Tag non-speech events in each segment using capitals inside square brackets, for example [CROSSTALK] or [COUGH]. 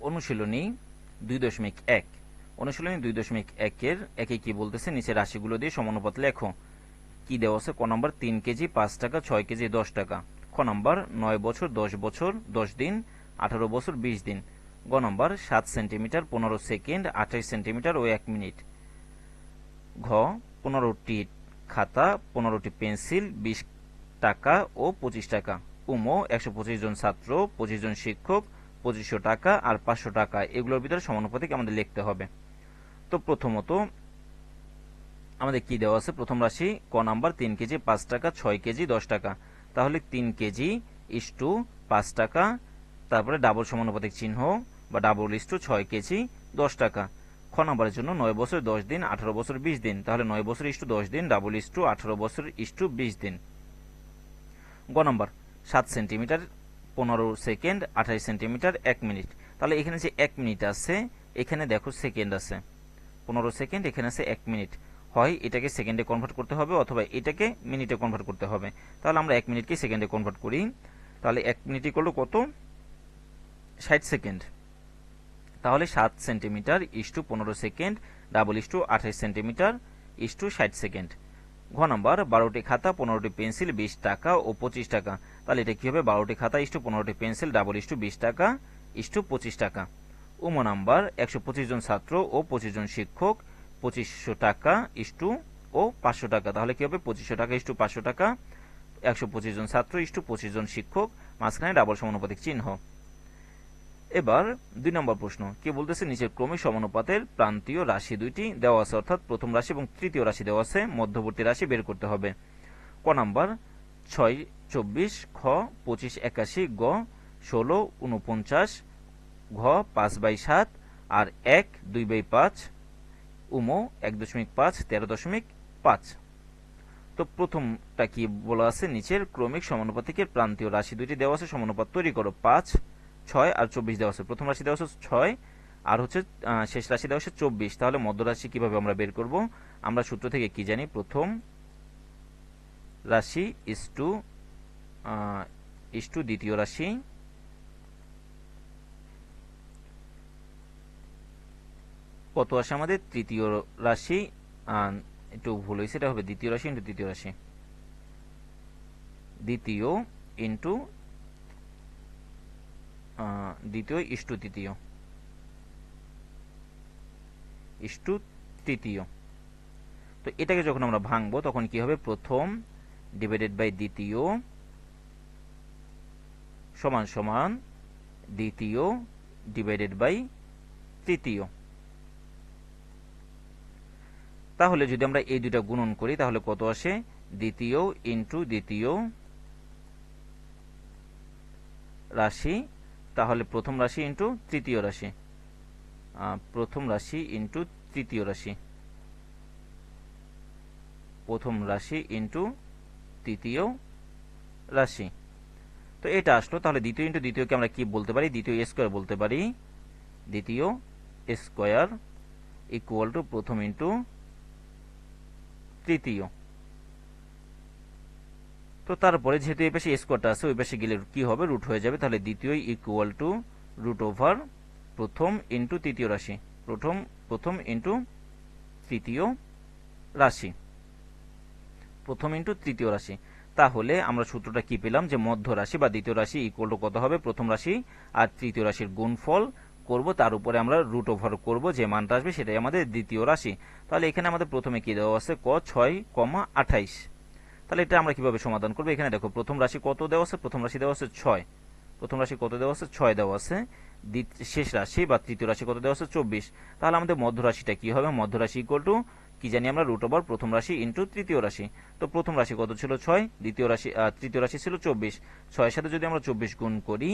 অনুশীলনী দুই দশমিক এক। অনুশীলনী দুই দশমিক একের একে কি বলতেছে? নিচে রাশিগুলো দিয়ে সমানুপাত লেখো। কি দেওয়া আছে? ক নম্বর তিন কেজি, পাঁচ টাকা, ছয় কেজি, দশ টাকা। খ নম্বর নয় বছর, দশ বছর, দশ দিন, আঠারো বছর, বিশ দিন। গ নম্বর সাত সেন্টিমিটার, পনেরো সেকেন্ড আঠাশ সেন্টিমিটার ও এক মিনিট। ঘ, পনেরোটি খাতা, পনেরোটি পেন্সিল, বিশ টাকা ও পঁচিশ টাকা। উমো, একশো পঁচিশ জন ছাত্র, পঁচিশ জন শিক্ষক পঁচিশশো টাকা আর পাঁচশো টাকা, এগুলোর ভিতরে সমানুপাতিক আমাদের লিখতে হবে। তো প্রথমত আমাদের কি দেওয়া আছে? প্রথম রাশি, ক নাম্বার, তিন কেজি, পাঁচ টাকা, ছয় কেজি, দশ টাকা। তাহলে তিন কেজি ইস টু পাঁচ টাকা, তারপরে ডাবল সমানুপাতিক চিহ্ন বা ডাবল ইস টু ছয় কেজি, দশ টাকা। খ নাম্বারের জন্য নয় বছর, দশ দিন, আঠারো বছর, বিশ দিন। তাহলে নয় বছর ইস টু দশ দিন, ডাবল ইস টু আঠারো বছর ইস টু বিশ দিন। গ নম্বর, সাত সেন্টিমিটার পনেরো সেকেন্ড, আঠাশ সেন্টিমিটার, এক মিনিট। তাহলে এখানে যে এক মিনিট আছে, এখানে দেখো সেকেন্ড আছে। পনেরো সেকেন্ড, এখানে আছে এক মিনিট। হয় এটাকে সেকেন্ডে কনভার্ট করতে হবে অথবা এটাকে মিনিটে কনভার্ট করতে হবে। তাহলে আমরা এক মিনিটকে সেকেন্ডে কনভার্ট করি। তাহলে এক মিনিট করল কত? ষাট সেকেন্ড। তাহলে সাত সেন্টিমিটার ইস টু পনেরো সেকেন্ড, ডাবল ইস টু আঠাশ সেন্টিমিটার ইস টু ষাট সেকেন্ড। ঘ নম্বর, বারোটি খাতা, পনেরোটি পেন্সিল, বিশ টাকা ও পঁচিশ টাকা। তাহলে এটা কি হবে? বারোটি খাতা ইস্টু পনেরোটি পেন্সিল, ডাবল ইস টু বিশ টাকা ইস্টু পঁচিশ টাকা। উম নাম্বার, একশো পঁচিশ জন ছাত্র ও পঁচিশ জন শিক্ষক, পঁচিশশো টাকা ইস্টু ও পাঁচশো টাকা। তাহলে কি হবে? পঁচিশশো টাকা ইস টু পাঁচশো টাকা, একশো পঁচিশ জন ছাত্র ইস্টু পঁচিশ জন শিক্ষক, মাঝখানে ডাবল সমানুপাতিক চিহ্ন। এবার দুই নম্বর প্রশ্ন। কি বলতেছে, নিচের ক্রমে সমানুপাতের প্রান্তীয় রাশি দুইটি দেওয়া আছে, অর্থাৎ প্রথম রাশি এবং তৃতীয় রাশি দেওয়া আছে, মধ্যবর্তী রাশি বের করতে হবে। ক নাম্বার ছয়, চব্বিশ, খ, পঁচিশ, একাশি, গ, ষোলো উনপঞ্চাশ ঘ, পাঁচ বাই সাত, আর এক, দুই বাই পাঁচ, উমো, এক দশমিক পাঁচ, তেরো দশমিক পাঁচ। তো প্রথমটা কি বলা আছে? নিচের ক্রমিক সমানুপাতিকের প্রান্তীয় রাশি দুইটি দেওয়া আছে, সমানুপাত তৈরি করো। পাঁচ, ছয় আর চব্বিশ দেওয়া আছে। প্রথম রাশি দেওয়া আছে ছয়, আর হচ্ছে শেষ রাশি দেওয়া আছে চব্বিশ। তাহলে মধ্য রাশি কীভাবে আমরা বের করব? আমরা সূত্র থেকে কি জানি? প্রথম রাশি ইস্টু ইস্টু দ্বিতীয় রাশি। কত আসে আমাদের? তৃতীয় রাশি। একটু ভুল হয়েছে, এটা হবে দ্বিতীয় রাশি ইন্টু তৃতীয় রাশি। দ্বিতীয় ইন্টু দ্বিতীয় ইষ্টু তৃতীয়। ইষ্টু তৃতীয়। তো এটাকে যখন আমরা ভাঙবো, তখন কি হবে? প্রথম ডিভাইডেড বাই দ্বিতীয় সমান সমান দ্বিতীয় ডিভাইডেড বাই তৃতীয় তাহলে যদি আমরা এই দুইটা গুণন করি, তাহলে কত আসে? দ্বিতীয় ইন্টু দ্বিতীয় রাশি, তাহলে প্রথম রাশি ইন্টু তৃতীয় রাশি। প্রথম রাশি ইন্টু তৃতীয় রাশি। প্রথম রাশি ইন্টু তৃতীয় রাশি। তো এটা আসলো, তাহলে দ্বিতীয় ইন্টু দ্বিতীয়কে আমরা কি বলতে পারি? দ্বিতীয় স্কোয়ার বলতে পারি। দ্বিতীয় স্কোয়ার ইকুয়াল টু প্রথম ইন্টু তৃতীয়। তো তারপরে যেহেতু এই পাশে স্কোয়ারটা আছে, ওই পাশে গেলে কি হবে? রুট হয়ে যাবে। তাহলে দ্বিতীয় ইকুয়াল টু রুট ওভার প্রথম ইন্টু তৃতীয় রাশি। প্রথম প্রথম ইন্টু তৃতীয় রাশি। প্রথম ইন্টু তৃতীয় রাশি। তাহলে আমরা সূত্রটা কি পেলাম? যে মধ্য রাশি বা দ্বিতীয় রাশি ইকুয়াল টু কত হবে? প্রথম রাশি আর তৃতীয় রাশির গুণফল করব, তার উপরে আমরা রুট ওভার করব, যে মানটা আসবে সেটাই আমাদের দ্বিতীয় রাশি। তাহলে এখানে আমাদের প্রথমে কি দেওয়া আছে? ক ছয় কমা আঠাইশ। তাহলে এটা আমরা কীভাবে সমাধান করব? এখানে দেখো, প্রথম রাশি কত দেওয়া আছে? প্রথম রাশি দেওয়া আছে ছয়। প্রথম রাশি কত দেওয়া আছে? ছয় দেওয়া আছে। শেষ রাশি বা তৃতীয় রাশি কত দেওয়া আছে? চব্বিশ। তাহলে আমাদের মধ্য রাশিটা কি হবে? মধ্য রাশি ইকুয়াল টু কি জানি আমরা রুট ওভার প্রথম রাশি ইন্টু তৃতীয় রাশি। তো প্রথম রাশি কত ছিল? ছয়। দ্বিতীয় রাশি তৃতীয় রাশি ছিল চব্বিশ। ছয়ের সাথে যদি আমরা চব্বিশ গুণ করি,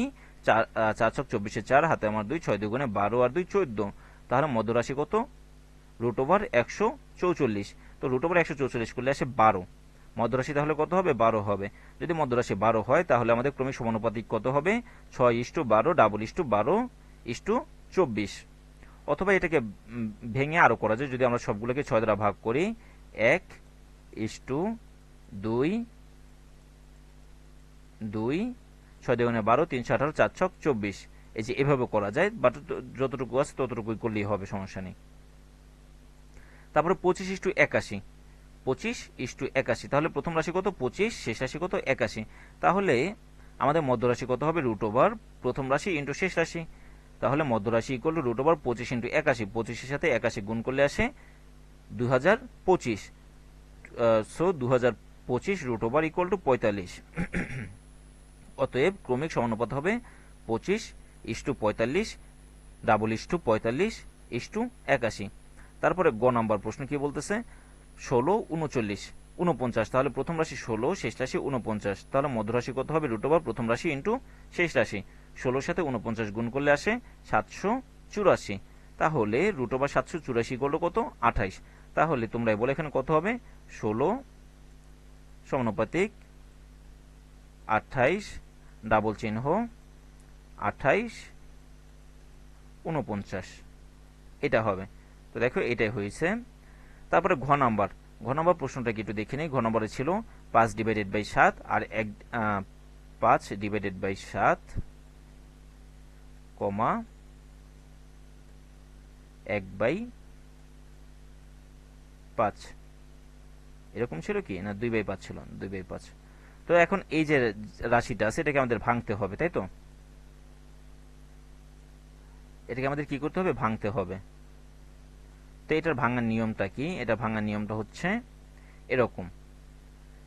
চার চার ছক চব্বিশে চার, হাতে আমার দুই, ছয় দুগুণে বারো আর দুই চোদ্দ। তাহলে মধ্য রাশি কত? রুট ওভার একশো চৌচল্লিশ। তো রুট ওভার একশো চৌচল্লিশ করলে আসে বারো। মধ্যরাশি তাহলে কত হবে? বারো হবে। যদি মধ্যরাশি বারো হয়, তাহলে আমাদের ক্রমিক সমানুপাতিক কত হবে? ছয় ইস্টু বারো, ডাবল ইস্টু বারো ইস্টু চব্বিশ। অথবা এটাকে ভেঙে আরও করা যায়। যদি আমরা সবগুলোকে ছয় দ্বারা ভাগ করি, এক ইস্টু দুই দুই, ছয় দুগুণে বারো তিনশো আঠারো চার, ছক, চব্বিশ। এই যে এভাবে করা যায় বাট যতটুকু আছে ততটুকুই করলেই হবে, সমস্যা নেই। তারপরে পঁচিশ ইস্টু একাশি। পঁচিশ ইস্টু একাশি। তাহলে প্রথম রাশি কত? পঁচিশ, শেষ রাশি কত? একাশি। তাহলে আমাদের মধ্য রাশি কত হবে? রুট ওভার প্রথম রাশি ইন্টু শেষ রাশি। তাহলে মধ্যরাশি ইকুয়াল টু রুট ওভার পঁচিশ ইন্টু একাশি। পঁচিশের সাথে একাশি গুণ করলে আসে দু হাজার পঁচিশ। সো দু হাজার পঁচিশ রুট ওভার ইকুয়াল টু পঁয়তাল্লিশ। [CLEARS THROAT] অতএব ক্রমিক সমানুপাত হবে পঁচিশ ইস্টু পঁয়তাল্লিশ ডাবল ইস্টু পঁয়তাল্লিশ ইস্টু একাশি। তারপরে গ নাম্বার প্রশ্ন কি বলতেছে? ষোলো, উনচল্লিশ। উনপঞ্চাশ, তাহলে প্রথম রাশি ষোলো, শেষ রাশি উনপঞ্চাশ। তাহলে মধ্য রাশি কত হবে? রুট ওভার প্রথম রাশি ইন্টু শেষ রাশি। ষোলোর সাথে উনপঞ্চাশ গুণ করলে আসে সাতশো চুরাশি। তাহলে রুট ওভার সাতশো চুরাশি করল কত? আঠাইশ। তাহলে তোমরা বলে এখানে কত হবে? ষোলো সমানুপাতিক আঠাইশ ডাবল চিহ্ন আঠাইশ উনপঞ্চাশ এটা হবে। তো দেখো এটাই হয়েছে। তারপরে ঘ নাম্বার। ঘ নাম্বার প্রশ্নটা কি একটু দেখে নিই। ঘ নম্বরে ছিল পাঁচ ডিভাইডেড বাই সাত আর এক পাঁচ ডিভাইডেড বাই সাত। কমা এক বাই পাঁচ। এরকম ছিল কি? না, দুই বাই পাঁচ ছিল, দুই বাই পাঁচ। তো এখন এই যে রাশিটা আছে এটাকে আমাদের ভাঙতে হবে, তাই তো? এটাকে আমাদের কি করতে হবে? ভাঙতে হবে। তো এটার ভাঙার নিয়মটা কি? এটা ভাঙার নিয়মটা হচ্ছে এরকম।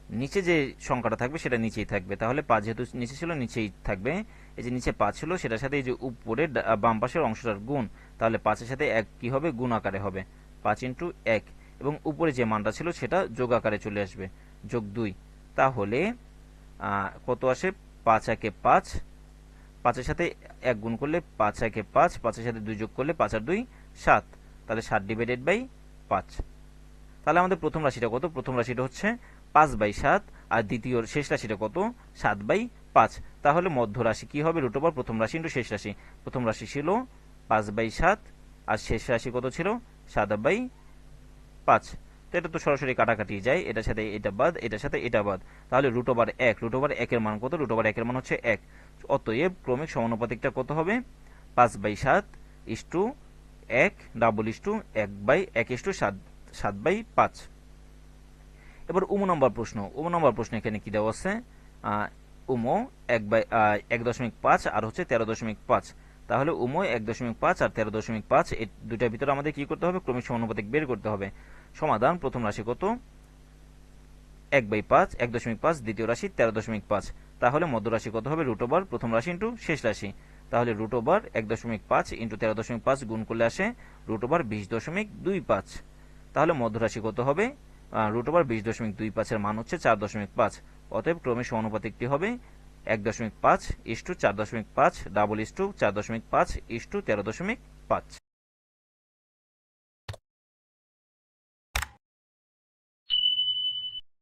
নিচে যে সংখ্যাটা থাকবে, সেটা নিচেই থাকবে। তাহলে পাঁচ যেহেতু নিচে ছিল, নিচেই থাকবে। এই যে নিচে পাঁচ ছিল সেটার সাথে এই যে উপরে বাম পাশের অংশটার গুণ, তাহলে পাঁচের সাথে এক কি হবে? গুণ আকারে হবে। পাঁচ ইন্টু এক। এবং উপরে যে মানটা ছিল, সেটা যোগ আকারে চলে আসবে। যোগ দুই। তাহলে কত আসে? পাঁচ একে পাঁচ। পাঁচের সাথে এক গুণ করলে পাঁচ একে পাঁচ। পাঁচের সাথে দুই যোগ করলে পাঁচ আর দুই, সাত। তাহলে সাত ডিভাইডেড বাই পাঁচ। তাহলে আমাদের প্রথম রাশিটা কত? প্রথম রাশিটা হচ্ছে পাঁচ বাই সাত। আর দ্বিতীয় শেষ রাশিটা কত? সাত বাই পাঁচ। তাহলে মধ্য রাশি কি হবে? রুট ওভার প্রথম রাশি ইন্টু শেষ রাশি। প্রথম রাশি ছিল পাঁচ বাই সাত, আর শেষ রাশি কত ছিল? সাত বাই পাঁচ। তো এটা তো সরাসরি কাটাকাটি যায়। এটার সাথে এটা বাদ, এটার সাথে এটা বাদ। তাহলে রুট ওভার এক, রুট ওভার একের মান কত? রুট ওভার একের মান হচ্ছে এক। অতএব ক্রমিক সমানুপাতিকটা কত হবে? পাঁচ বাই সাত ইস্টু এক, ডাবল ইস্টু এক বাই এক ইস্টু সাত সাত বাই পাঁচ। এবার উম নম্বর প্রশ্ন। উম নম্বর প্রশ্ন এখানে কি দেওয়া আছে? উমো এক বাই এক দশমিক পাঁচ আর হচ্ছে তেরো দশমিক পাঁচ। তাহলে উমো এক দশমিক পাঁচ আর তেরো দশমিক পাঁচ এই দুইটার ভিতরে আমাদের কি করতে হবে? ক্রমিক সমানুপাতিক বের করতে হবে। সমাধান, প্রথম রাশি কত? এক বাই পাঁচ, এক দশমিক পাঁচ, দ্বিতীয় রাশি তেরো দশমিক পাঁচ। তাহলে মধ্য রাশি কত হবে? রুট ওভার, প্রথম রাশি ইন্টু শেষ রাশি। তাহলে রুট ওভার এক দশমিক পাঁচ ইন্টু তেরো দশমিক পাঁচ গুণ করলে আসে রুট ওভার বিশ দশমিক দুই পাঁচ। তাহলে মধ্য রাশি কত হবে? রুট ওভার বিশ দশমিক দুই পাঁচের মান হচ্ছে চার দশমিক পাঁচ। অতএব ক্রমে সমানুপাতিকটি হবে এক দশমিক পাঁচ ইস্টু চার দশমিক পাঁচ ডাবল ইস্টু চার দশমিক পাঁচ ইস্টু তেরো দশমিক পাঁচ।